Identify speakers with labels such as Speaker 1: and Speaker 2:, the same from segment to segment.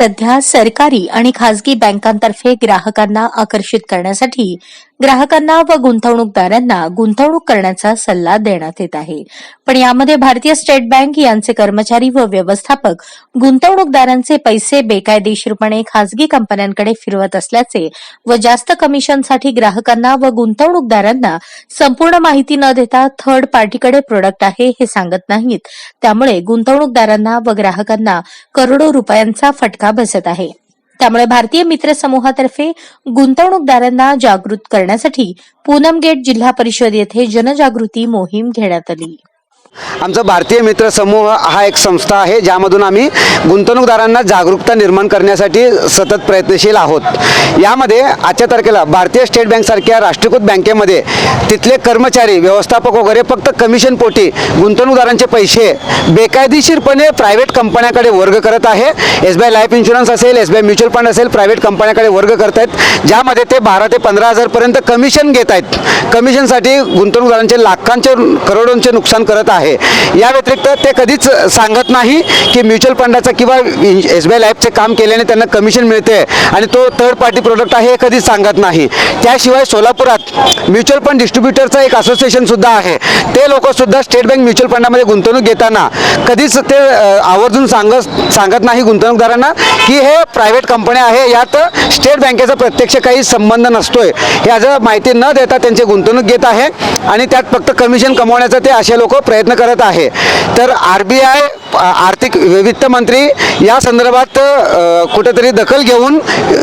Speaker 1: सध्या सरकारी आणि खासगी बँकांतर्फे ग्राहकांना आकर्षित करण्यासाठी ग्राहकांना व गुंतवणूकदारांना गुंतवणूक करण्याचा सल्ला देण्यात येत आहे. पण यामध्ये भारतीय स्टेट बँक यांचे कर्मचारी व व्यवस्थापक गुंतवणूकदारांचे पैसे बेकायदेशीरपणे खासगी कंपन्यांकडे फिरवत असल्याचे व जास्त कमिशनसाठी ग्राहकांना व गुंतवणूकदारांना संपूर्ण माहिती न देता थर्ड पार्टीकडे प्रोडक्ट आहे हे सांगत नाहीत. त्यामुळे गुंतवणूकदारांना व ग्राहकांना करोडो रुपयांचा फटका बसत आहे. त्यामुळे भारतीय मित्र समूहातर्फे गुंतवणूकदारांना जागृत करण्यासाठी पूनम गेट जिल्हा परिषद येथे जनजागृती मोहीम घेण्यात आली.
Speaker 2: आमचा भारतीय मित्र समूह हा एक संस्था आहे ज्यामधून आम्ही गुंतवणूकदारांना जागरूकता निर्माण करण्यासाठी सतत प्रयत्नशील आहोत. यामध्ये आजच्या तारखेला भारतीय स्टेट बँकसारख्या राष्ट्रीयकृत बँकेमध्ये तिथले कर्मचारी व्यवस्थापक वगैरे फक्त कमिशन पोटी गुंतवणूकदारांचे पैसे बेकायदेशीरपणे प्रायव्हेट कंपन्याकडे वर्ग करत आहे. S B I life insurance असेल S B I mutual fund असेल प्रायव्हेट कंपन्याकडे वर्ग करत आहेत ज्यामध्ये ते बारा ते पंधरा हजारपर्यंत कमिशन घेत आहेत कमिशनसाठी गुंतवणूकदारांचे लाखांचे करोडोंचे नुकसान करत आहे. या व्यतिरिक्त ते कधीच सांगत नाही की म्युच्युअल फंडाचं किंवा एस बी आय लाईफचे काम केल्याने त्यांना कमिशन मिळते आणि तो थर्ड पार्टी प्रोडक्ट आहे हे कधीच सांगत नाही. त्याशिवाय सोलापुरात म्युच्युअल फंड डिस्ट्रीब्युटरचं एक असोसिएशन सुद्धा आहे. ते लोक सुद्धा स्टेट बँक म्युच्युअल फंडामध्ये गुंतवणूक घेताना कधीच ते आवर्जून सांगत सांगत नाही गुंतवणूकदारांना की हे प्रायव्हेट कंपन्या आहे यात स्टेट बँकेचा प्रत्यक्ष काही संबंध नसतोय. ह्याचं माहिती न देता त्यांची गुंतवणूक घेत आहे आणि त्यात फक्त कमिशन कमवण्याचा ते असे लोक प्रयत्न करत आहे. तर आर बी आय आर्थिक वित्त मंत्री या संदर्भात कुठेतरी दखल घेऊन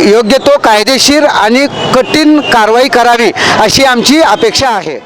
Speaker 2: योग्य तो कायदेशीर आणि कठीण कारवाई करावी अशी आमची अपेक्षा आहे.